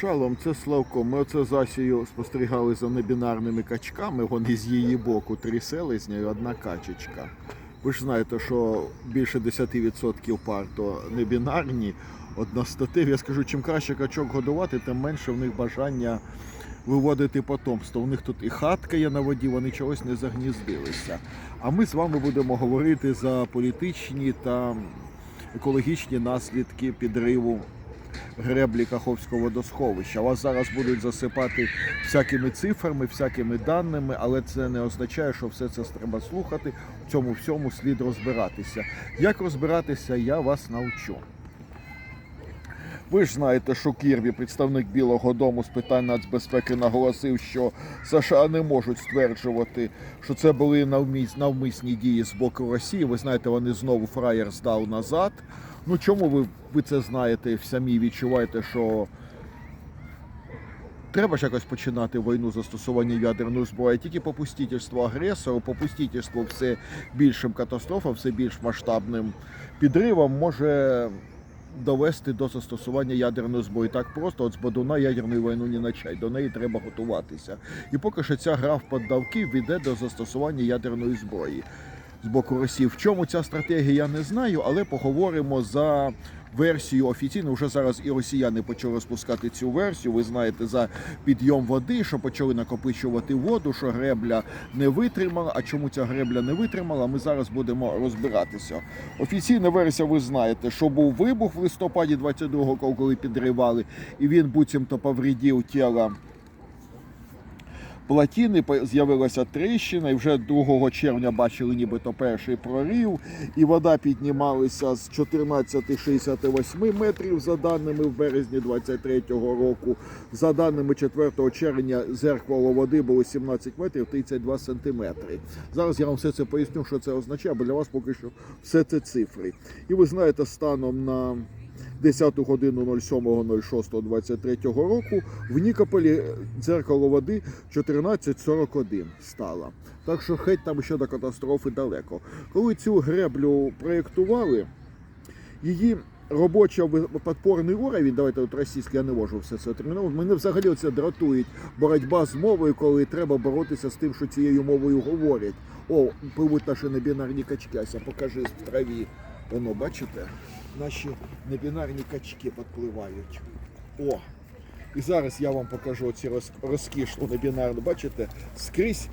Шалом, це Славко. Ми оце з Асією спостерігали за небінарними качками. Вони з її боку три селезня і одна качечка. Ви ж знаєте, що більше 10% пар то небінарні, одностативі. Я скажу, чим краще качок годувати, тим менше в них бажання виводити потомство. У них тут і хатка є на воді, вони чогось не загніздилися. А ми з вами будемо говорити за політичні та екологічні наслідки підриву греблі Каховського водосховища. Вас зараз будуть засипати всякими цифрами, всякими даними, але це не означає, що все це треба слухати. В цьому всьому слід розбиратися. Як розбиратися, я вас навчу. Ви ж знаєте, що Кірбі, представник Білого Дому з питань нацбезпеки, наголосив, що США не можуть стверджувати, що це були навмисні дії з боку Росії. Ви знаєте, вони знову фраєр здав назад. Ну чому ви, ви це знаєте самі відчуваєте, що треба ж якось починати війну застосування ядерної зброї, тільки попустительство агресору, попустительство все більшим катастрофам, все більш масштабним підривам може довести до застосування ядерної зброї. Так просто от з Бодуна ядерної війни не начать. До неї треба готуватися. І поки що ця гра в поддавки веде до застосування ядерної зброї з боку Росії. В чому ця стратегія, я не знаю, але поговоримо за версію офіційну. Вже зараз і росіяни почали розпускати цю версію. Ви знаєте, за підйом води, що почали накопичувати воду, що гребля не витримала. А чому ця гребля не витримала? Ми зараз будемо розбиратися. Офіційна версія, ви знаєте, що був вибух в листопаді 22-го, коли підривали, і він буцімто повредив тіло плотини, по- з'явилася тріщина, і вже 2 червня бачили нібито перший прорив, і вода піднімалася з 14,68 метрів за даними в березні 23-го року. За даними 4 червня зеркало води було 17 метрів 32 сантиметри. Зараз я вам все це поясню, що це означає, бо для вас поки що все це цифри. І ви знаєте, станом на 10 годину 07.06.23 року в Нікополі дзеркало води 14.41 стало. Так що хеть там ще до катастрофи далеко. Коли цю греблю проєктували, її робочий підпорний уровень, давайте от російський, я не можу все це отримати. Мене взагалі це дратують боротьба з мовою, коли треба боротися з тим, що цією мовою говорять. О, пливуть наші небінарні качки, Ася, покажи в траві. Воно, бачите? Наші небінарні качки підпливають. О! І зараз я вам покажу ці роз, розкішну небінарну. Бачите, скрізь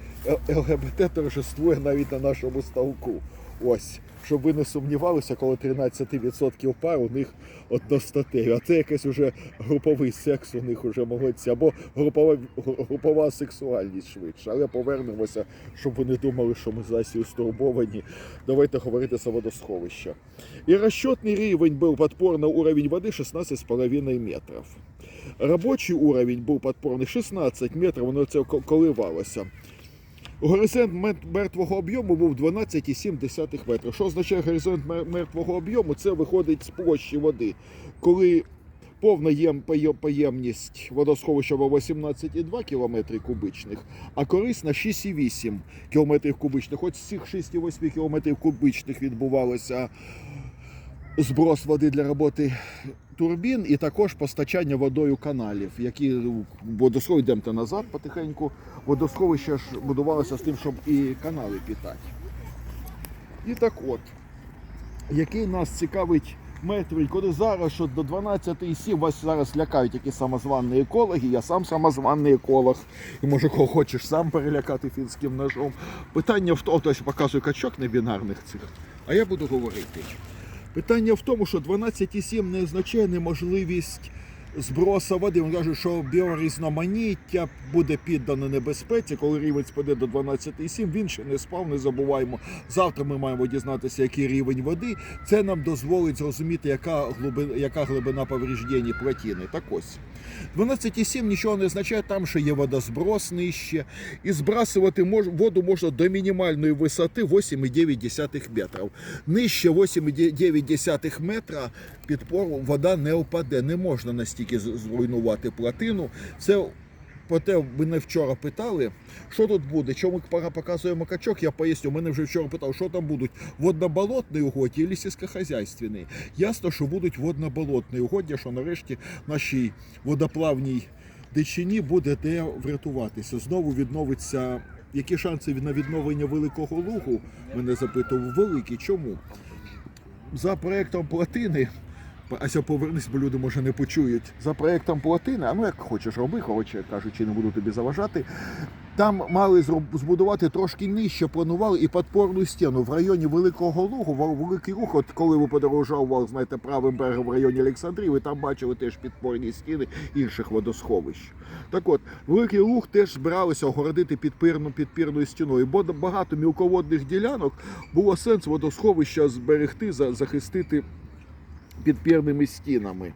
ЛГБТ торжествує навіть на нашому ставку. Ось, щоб ви не сумнівалися, коли 13% пар у них одностатеві. А це якийсь уже груповий секс у них уже молодці, або групова, групова сексуальність швидше. Але повернемося, щоб ви не думали, що ми з Асією стурбовані. Давайте говорити за водосховище. И расчетный рівень был подпорный уровень воды 16,5 метров. Робочий уровень був подпорний 16 метрів, воно це ко- коливалося. Горизонт мер- мертвого об'єму був 12,7 метрів. Що означає горизонт мертвого об'єму? Це виходить з площі води. Коли повна єм, поє- поємність водосховища була 18,2 км кубичних, а корисна 6,8 км кубичних. От з цих 6,8 км кубичних відбувалося зброс води для роботи турбін і також постачання водою каналів, які водосховища, йдемте назад потихеньку. Водосховище ж будувалося з тим, щоб і канали питати. І так от, який нас цікавить метрів, коли зараз що до 12,7 вас зараз лякають які самозвані екологи, я сам самозваний еколог, і може кого хочеш сам перелякати фінським ножом. Питання в тому, тобто показую качок небінарних цих, а я буду говорити. Питання в тому, що 12,7 не означає неможливість збросу води. Він каже, що біорізноманіття буде піддано небезпеці, коли рівень спаде до 12,7. Він ще не спав, не забуваємо. Завтра ми маємо дізнатися, який рівень води. Це нам дозволить зрозуміти, яка глибина, яка глибина повреждень плотіни. Так ось. 12,7 нічого не означає, там ще є водозброс нижче. І збрасувати мож, воду можна до мінімальної висоти 8,9 метрів. Нижче 8,9 метра підпору вода не впаде. Не можна настільки зруйнувати плотину. Це проте мене вчора питали, що тут буде. Чому показуємо качок, я поясню. Мене вже вчора питав, що там будуть водно-болотні угодді чи сільськохозяйственні. Ясно, що будуть водно-болотні угоддя, що нарешті нашій водоплавній дичині буде де врятуватися. Знову відновиться. Які шанси на відновлення великого лугу? Мене запитував великі. Чому? За проектом плотини. Ася, повернись, бо люди може не почують. За проектом плотини, а ну як хочеш роби, коротше кажучи, не буду тобі заважати. Там мали збудувати трошки нижче, планували і підпорну стіну в районі Великого Лугу, Великий Луг, от коли ви подорожували, знаєте, правим берегом в районі Олександрії, ви там бачили теж підпорні стіни інших водосховищ. Так от, Великий Луг теж збиралися огородити підпірну, підпірною стіною, бо багато мілководних ділянок було сенс водосховища зберегти, за- захистити підпірними стінами.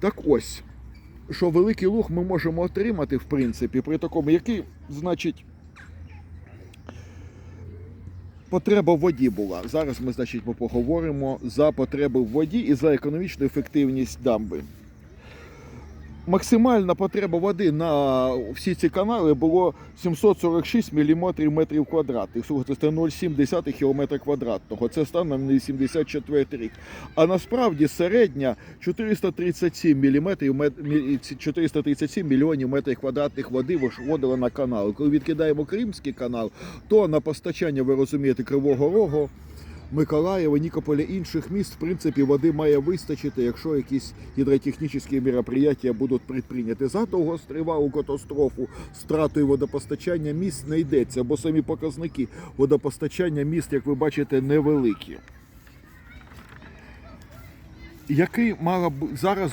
Так ось, що великий луг ми можемо отримати, в принципі, при такому, який, значить, потреба в воді була. Зараз ми, значить, поговоримо за потреби в воді і за економічну ефективність дамби. Максимальна потреба води на всі ці канали було 746 мм метрів квадратних. Слухайте, це 0,7 км квадратного. Це станом на 74 рік. А насправді середня 437 мм, 437 мільйонів метрів квадратних води виходило на канал. Коли відкидаємо Кримський канал, то на постачання, ви розумієте, Кривого Рогу, Миколаєва, Нікополя, інших міст, в принципі, води має вистачити, якщо якісь гідротехнічні мероприятия будуть предприйняті. За довгостривалу катастрофу з втратою водопостачання міст не йдеться, бо самі показники водопостачання міст, як ви бачите, невеликі. Який мала б зараз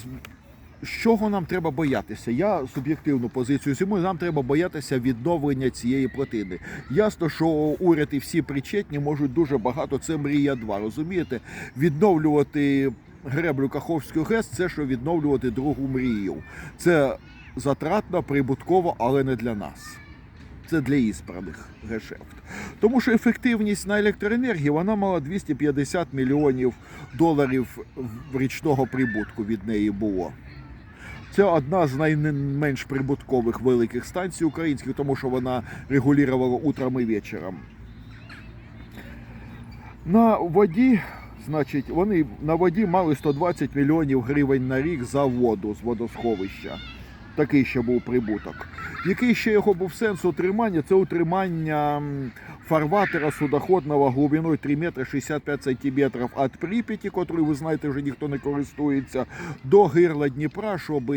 з чого нам треба боятися? Я суб'єктивну позицію зимою, нам треба боятися відновлення цієї плотини. Ясно, що уряд і всі причетні можуть дуже багато. Це мрія 2, розумієте? Відновлювати греблю Каховської ГЕС це що відновлювати другу мрію. Це затратно, прибутково, але не для нас. Це для ізбраних гешефт. Тому що ефективність на електроенергії вона мала 250 мільйонів доларів річного прибутку від неї було. Це одна з найменш прибуткових великих станцій українських, тому що вона регулювала утром і вечором. На воді, значить, вони на воді мали 120 мільйонів гривень на рік за воду з водосховища. Такий ще був прибуток. Який ще його був сенс утримання? Це утримання фарватера судоходного глибиною 3 метри 65 сантиметрів від Прип'яті, котрою, ви знаєте, вже ніхто не користується, до гирла Дніпра, щоб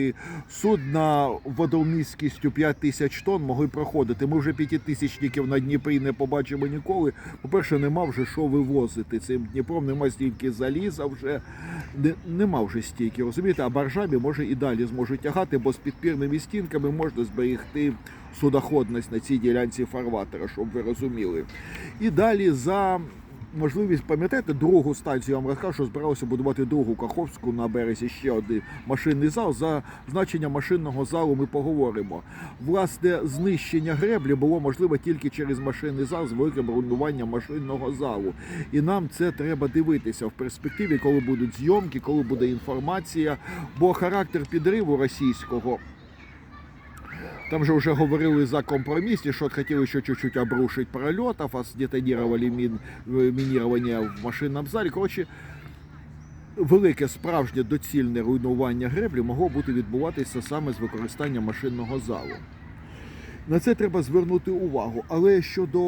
судна водомісткістю 5 тисяч тонн могли проходити. Ми вже п'ятитисячників на Дніпрі не побачимо ніколи. По-перше, нема вже що вивозити цим Дніпром, нема стільки заліза вже, нема вже стільки, розумієте, а баржамі може і далі зможуть тягати, бо з підпірними стінками можна зберегти судоходність на цій ділянці фарватера, щоб ви розуміли. І далі за можливість, пам'ятаєте, другу станцію я що збиралося будувати другу Каховську на березі ще один машинний зал. За значення машинного залу ми поговоримо. Власне, знищення греблі було можливо тільки через машинний зал з великим руйнуванням машинного залу. І нам це треба дивитися в перспективі, коли будуть зйомки, коли буде інформація. Бо характер підриву російського. Там же вже говорили за компроміс, і що хотіли ще чуть-чуть обрушити прольотів, а здетонували мін, мінірування в машинному залі. Коротше, велике справжнє доцільне руйнування греблі могло бути відбуватися саме з використанням машинного залу. На це треба звернути увагу. Але щодо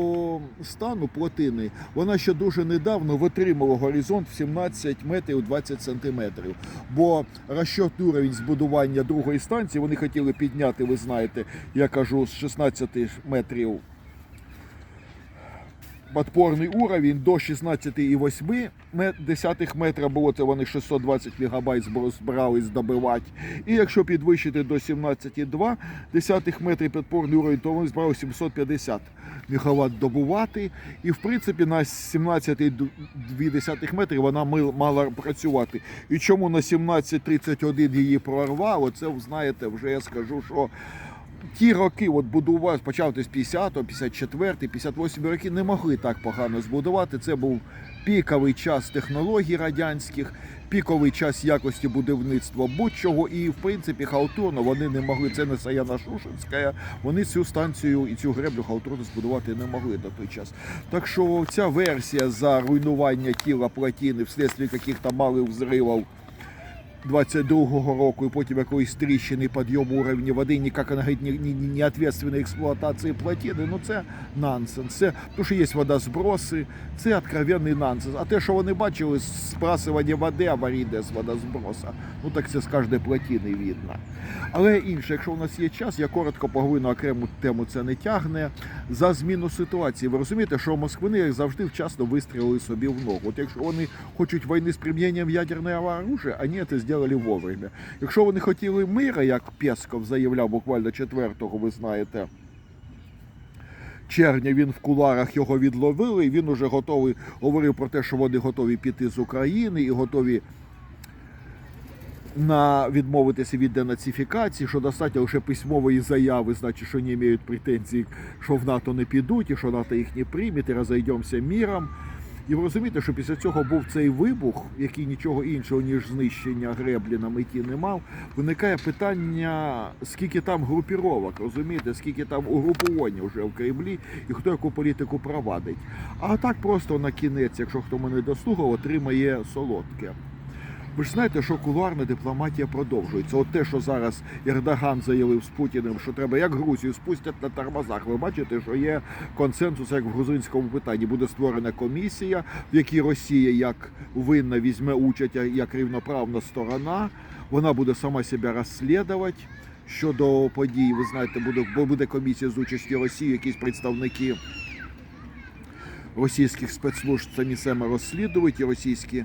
стану плотини, вона ще дуже недавно витримала горизонт в 17 метрів 20 сантиметрів. Бо розчетний уровень збудування другої станції вони хотіли підняти, ви знаєте, я кажу, з 16 метрів подпорний уровень до 16,8 ме- десятих метра було це вони 620 мегабайт збирались добивати. І якщо підвищити до 17,2 десятих метрів підпорний уровень, то вони збирали 750 мегаватт добувати. І в принципі на 17,2 десятих метрів вона мала працювати. І чому на 17,31 її прорвало, це знаєте, вже я скажу, що ті роки, от будував, почав з 50-го, 54, 58 роки, не могли так погано збудувати. Це був піковий час технологій радянських, піковий час якості будівництва будь-чого. І в принципі халтурно вони не могли. Це не Саяна Шушинська. Вони цю станцію і цю греблю халтурно збудувати не могли до той час. Так що ця версія за руйнування тіла плотини вследствие яких-то малих взривів 22-го року, і потім якоїсь тріщини, підйому уровня води, ніяк вона говорить, ні, ні, ні, ні ответственної експлуатації плотини, ну це нонсенс. Це, тому що є водозброси, це откровенний нонсенс. А те, що вони бачили, спрасування води аварійне з водозброса, ну так це з кожної плотини видно. Але інше, якщо у нас є час, я коротко поговорю на окрему тему, це не тягне. За зміну ситуації. Ви розумієте, що москвини як завжди вчасно вистрілили собі в ногу. От якщо вони хочуть війни з приміненням ядерного оружия, вони це зробили вовремя. Якщо вони хотіли мира, як Пєсков заявляв буквально 4-го, ви знаєте. Червня він в куларах його відловили, і він уже готовий говорив про те, що вони готові піти з України і готові на відмовитися від денацифікації, що достатньо лише письмової заяви, значить, що не мають претензій, що в НАТО не підуть, і що НАТО їх не прийме, і розійдемося міром. І ви розумієте, що після цього був цей вибух, який нічого іншого, ніж знищення греблі на меті не мав. Виникає питання, скільки там групіровок, розумієте, скільки там угрупувань вже в Кремлі і хто яку політику провадить. А так просто на кінець, якщо хто мене дослухав, отримає солодке. Ви ж знаєте, що кулуарна дипломатія продовжується. От те, що зараз Ердоган заявив з Путіним, що треба як Грузію спустять на тормозах. Ви бачите, що є консенсус, як в грузинському питанні. Буде створена комісія, в якій Росія як винна візьме участь як рівноправна сторона. Вона буде сама себе розслідувати. Щодо подій, ви знаєте, буде, буде комісія з участі Росії, якісь представники російських спецслужб самі себе розслідують, і російські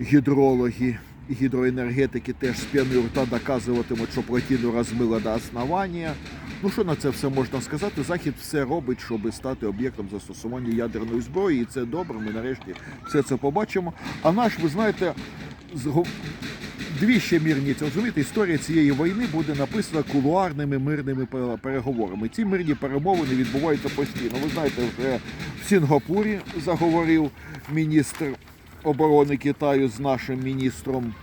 гідрологи і гідроенергетики теж з п'яни рта доказуватимуть, що плотину розмило до основання. Ну що на це все можна сказати? Захід все робить, щоб стати об'єктом застосування ядерної зброї, і це добре. Ми нарешті все це побачимо. А наш, ви знаєте, зго- дві ще мирниці. Розумієте, історія цієї війни буде написана кулуарними мирними переговорами. Ці мирні перемовини відбуваються постійно. Ви знаєте, вже в Сінгапурі заговорив міністр оборони Китаю з нашим міністром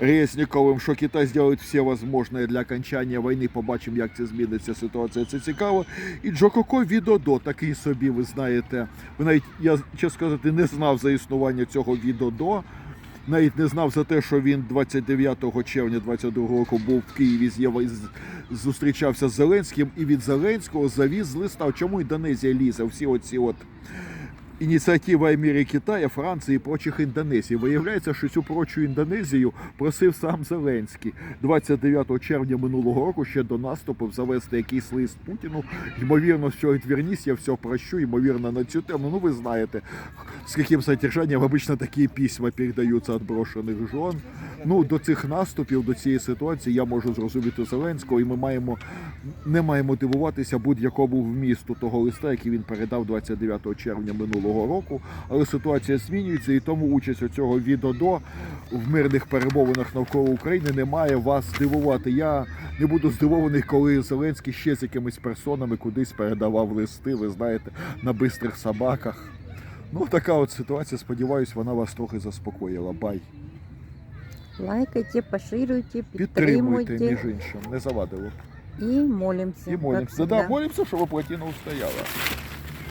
Резніковим, що Китай зробить все можливе для окончання війни. Побачимо, як це зміниться ситуація. Це цікаво. І Джококо Відодо, такий собі, ви знаєте. Навіть я чесно сказати, не знав за існування цього Відодо. Навіть не знав за те, що він 29 червня 22 року був в Києві, з- зустрічався з Зеленським, і від Зеленського завіз листа. Чому Індонезія лізе? Всі оці от ініціатива Емірі Китаю, Франції і прочих Індонезій. Виявляється, що цю прочу Індонезію просив сам Зеленський 29 червня минулого року ще до наступу завести якийсь лист Путіну. Ймовірно, що відвернісь, я все прощу, ймовірно, на цю тему. Ну ви знаєте, з яким содержанням обично такі письма передаються від брошених жон. Ну до цих наступів, до цієї ситуації я можу зрозуміти Зеленського, і ми маємо не маємо дивуватися будь-якому вмісту того листа, який він передав 29 червня минулого року. Але ситуація змінюється, і тому участь у цього відео в мирних перемовинах навколо України не має вас здивувати. Я не буду здивований, коли Зеленський ще з якимись персонами кудись передавав листи. Ви знаєте, на бистрих собаках. Ну така от ситуація. Сподіваюсь, вона вас трохи заспокоїла. Бай. Лайкайте, поширюйте, Підтримуйте, між іншим, не завадило. і молимося. І молимося. Да, молимося, щоб плотина устояла.